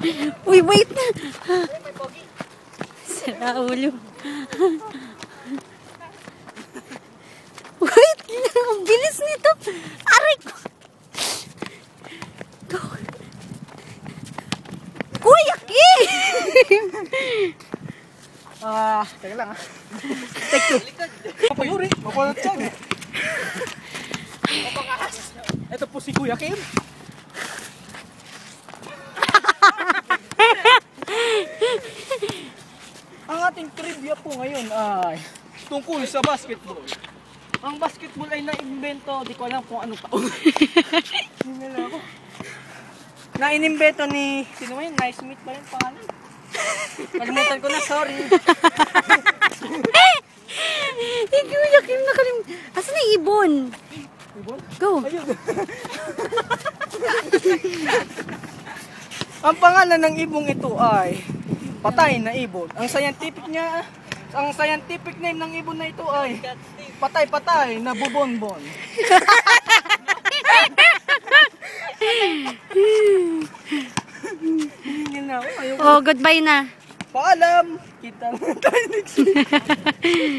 Uy, wait! Sira ulo. Wait! Ang bilis nito! Aray ko! Go! Kuya Kim! Ah, teka lang ah. Take two. Papayuri, mapalat siya. Ito po si Kuya Kim. Ang ating trivia po ngayon ay tungkol sa basketball. Ang basketball ay na-invento, di ko alam kung ano taon. Hindi na ako. Na-inimbento ni, sino ba yun? Naismith ba yun pangalan? Kalimutan ko na, sorry. Eh, Kuya Kim, nakalim... Asan na ibon? Ibon? Go! Ayun. ang pangalan ng ibong ito ay patay na ibon. Ang scientific niya, ang scientific name ng ibon na ito ay patay-patay na bubonbon. Na. Oh, goodbye na. Paalam! Kita mo tayo next week.